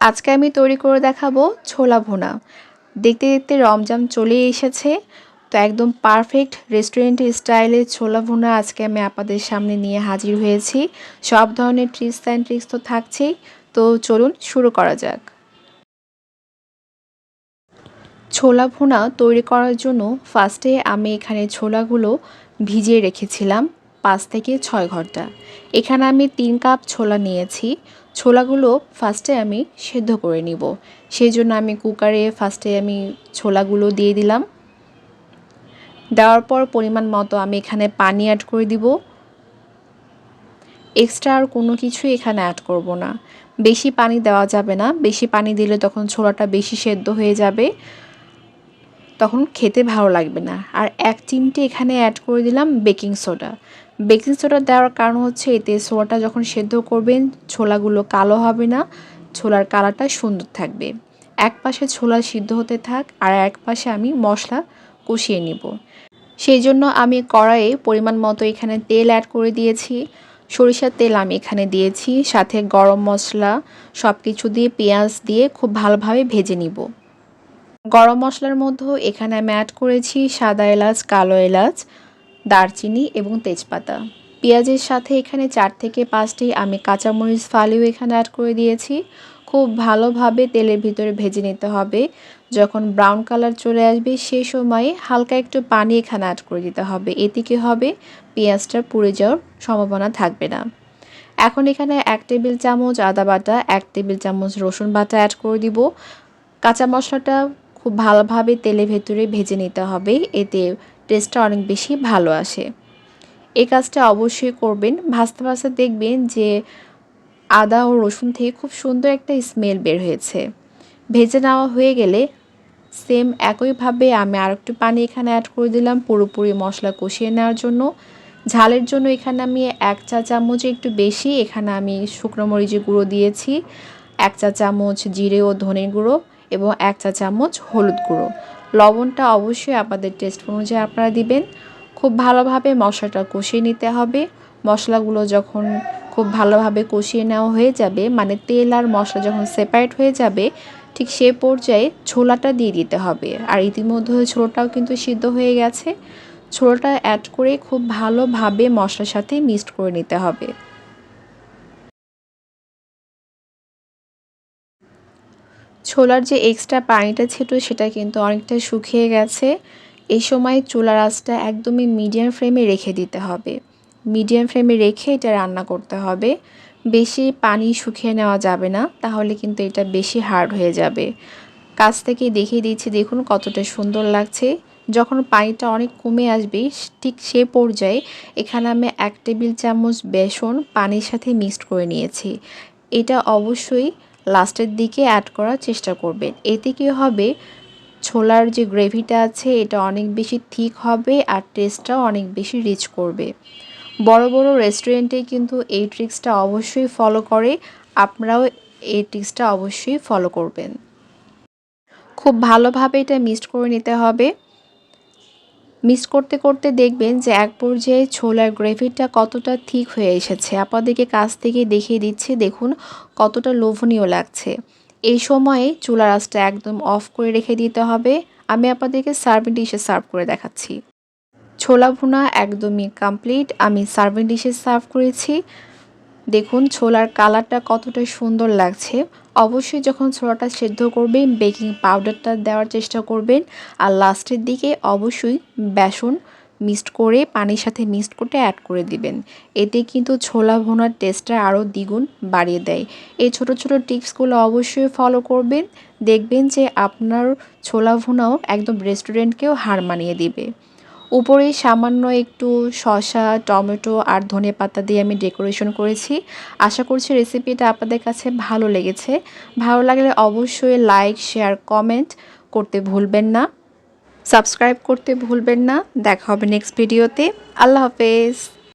আজকে আমি তৈরি করে দেখাবো ছোলা ভুনা। দেখতে দেখতে রমজান চলে এসেছে। তো একদম পারফেক্ট রেস্টুরেন্টের স্টাইলে ছোলা ভুনা আজকে আমি আপনাদের সামনে নিয়ে হাজির হয়েছি। সব ধরনের ট্রিক্স অ্যান্ড ট্রিক্স তো থাকছেই। তো চলুন শুরু করা যাক। ছোলা ভুনা তৈরি করার জন্য ফার্স্টে আমি এখানে ছোলাগুলো ভিজিয়ে রেখেছিলাম। পাঁচ থেকে ছয় ঘণ্টা। এখানে আমি তিন কাপ ছোলা নিয়েছি। ছোলাগুলো ফার্স্টে আমি সেদ্ধ করে নিব। সেই জন্য আমি কুকারে ফার্স্টে আমি ছোলাগুলো দিয়ে দিলাম। দেওয়ার পর পরিমাণ মতো আমি এখানে পানি অ্যাড করে দিব। এক্সট্রা আর কোনো কিছুই এখানে অ্যাড করব না। বেশি পানি দেওয়া যাবে না। বেশি পানি দিলে তখন ছোলাটা বেশি সেদ্ধ হয়ে যাবে। তখন খেতে ভালো লাগবে না। আর এক চিমটি এখানে অ্যাড করে দিলাম বেকিং সোডা বেকিং সোডা দেওয়ার কারণ হচ্ছে এতে সোডাটা যখন সেদ্ধ করবেন, ছোলাগুলো কালো হবে না, ছোলার কালারটা সুন্দর থাকবে। এক পাশে ছোলা সিদ্ধ হতে থাক আর এক পাশে আমি মশলা কষিয়ে নিব। সেই জন্য আমি কড়াইয়ে পরিমাণ মতো এখানে তেল অ্যাড করে দিয়েছি। সরিষার তেল আমি এখানে দিয়েছি, সাথে গরম মশলা সব কিছু দিয়ে পেঁয়াজ দিয়ে খুব ভালোভাবে ভেজে নিব। গরম মশলার মধ্যেও এখানে আমি অ্যাড করেছি সাদা এলাচ, কালো এলাচ। দারচিনি এবং তেজপাতা। পেঁয়াজের সাথে এখানে চার থেকে পাঁচটি আমি কাঁচামরিচ ফালিও এখানে অ্যাড করে দিয়েছি। খুব ভালোভাবে তেলের ভিতরে ভেজে নিতে হবে। যখন ব্রাউন কালার চলে আসবে সেই সময়ে হালকা একটু পানি এখানে অ্যাড করে দিতে হবে। এতে কী হবে? পেঁয়াজটা পুড়ে যাওয়ার সম্ভাবনা থাকবে না। এখন এখানে এক টেবিল চামচ আদা বাটা, এক টেবিল চামচ রসুন বাটা অ্যাড করে দিব। কাঁচা মশলাটা খুব ভালোভাবে তেলের ভেতরে ভেজে নিতে হবে। এতে টেস্টটা অনেক বেশি ভালো আসে। এই কাজটা অবশ্যই করবেন। ভাজতে ভাজতে দেখবেন যে আদা ও রসুন থেকে খুব সুন্দর একটা স্মেল বের হয়েছে। ভেজে নেওয়া হয়ে গেলে সেম একইভাবে আমি আর একটু পানি এখানে অ্যাড করে দিলাম পুরোপুরি মশলা কষিয়ে নেওয়ার জন্য। ঝালের জন্য এখানে আমি এক চা চামচ একটু বেশি, এখানে আমি শুকনো মরিচের গুঁড়ো দিয়েছি, এক চা চামচ জিরে ও ধনের গুঁড়ো এবং এক চা চামচ হলুদ গুঁড়ো। লবণটা অবশ্যই আপনাদের টেস্ট অনুযায়ী আপনারা দিবেন। খুব ভালোভাবে মশলাটা কষিয়ে নিতে হবে। মশলাগুলো যখন খুব ভালোভাবে কষিয়ে নেওয়া হয়ে যাবে মানে তেল আর মশলা যখন সেপারেট হয়ে যাবে, ঠিক সে পর্যায়ে ছোলাটা দিয়ে দিতে হবে। আর ইতিমধ্যে ছোলাটাও কিন্তু সিদ্ধ হয়ে গেছে। ছোলাটা অ্যাড করে খুব ভালোভাবে মশলার সাথে মিক্সড করে নিতে হবে। ছোলার যে এক্সট্রা পানিটা ছিল সেটা কিন্তু অনেকটা শুকিয়ে গেছে। এই সময় চুলার আঁচটা একদমই মিডিয়াম ফ্লেমে রেখে দিতে হবে। মিডিয়াম ফ্লেমে রেখে এটা রান্না করতে হবে। বেশি পানি শুকিয়ে নেওয়া যাবে না, তাহলে কিন্তু এটা বেশি হার্ড হয়ে যাবে। কাছ থেকে দেখিয়ে দিচ্ছি, দেখুন কতটা সুন্দর লাগছে। যখন পানিটা অনেক কমে আসবে, ঠিক সে পর্যায়ে এখানে আমি এক টেবিল চামচ বেসন পানির সাথে মিক্সড করে নিয়েছি। এটা অবশ্যই লাস্টের দিকে অ্যাড করার চেষ্টা করবেন। এতে কী হবে? ছোলার যে গ্রেভিটা আছে, এটা অনেক বেশি থিক হবে আর টেস্টটাও অনেক বেশি রিচ করবে। বড় বড় রেস্টুরেন্টে কিন্তু এই ট্রিক্সটা অবশ্যই ফলো করে। আপনারাও এই ট্রিক্সটা অবশ্যই ফলো করবেন। খুব ভালোভাবে এটা মিক্সড করে নিতে হবে। মিক্স করতে করতে দেখবেন যে এক পর্যায়ে ছোলার গ্রেভিটা কতটা থিক হয়ে এসেছে। আপনাদেরকে কাছ থেকে দেখিয়ে দিচ্ছি, দেখুন কতটা লোভনীয় লাগছে। এই সময়ে চুলার আঁচটা একদম অফ করে রেখে দিতে হবে। আমি আপনাদেরকে সার্ভিং ডিশে সার্ভ করে দেখাচ্ছি। ছোলা ভুনা একদমই কমপ্লিট আমি সার্ভিং ডিশে সার্ভ করেছি। দেখুন, ছোলার কালারটা কতটা সুন্দর লাগছে। অবশ্যই যখন ছোলাটা সেদ্ধ করবেন, বেকিং পাউডারটা দেওয়ার চেষ্টা করবেন। আর লাস্টের দিকে অবশ্যই বেসন মিক্সড করে, পানির সাথে মিক্সড করে অ্যাড করে দিবেন। এতে কিন্তু ছোলা ভোনার টেস্টটা আরও দ্বিগুণ বাড়িয়ে দেয়। এই ছোট ছোট টিপসগুলো অবশ্যই ফলো করবেন। দেখবেন যে আপনার ছোলা ভোনাও একদম রেস্টুরেন্টকেও হার মানিয়ে দিবে। উপরে সামান্য একটু শসা, টমেটো আর ধনে পাতা দিয়ে আমি ডেকোরেশন করেছি। আশা করছি রেসিপিটা আপনাদের কাছে ভালো লেগেছে। ভালো লাগলে অবশ্যই লাইক, শেয়ার, কমেন্ট করতে ভুলবেন না। সাবস্ক্রাইব করতে ভুলবেন না। দেখা হবে নেক্সট ভিডিওতে। আল্লাহ হাফেজ।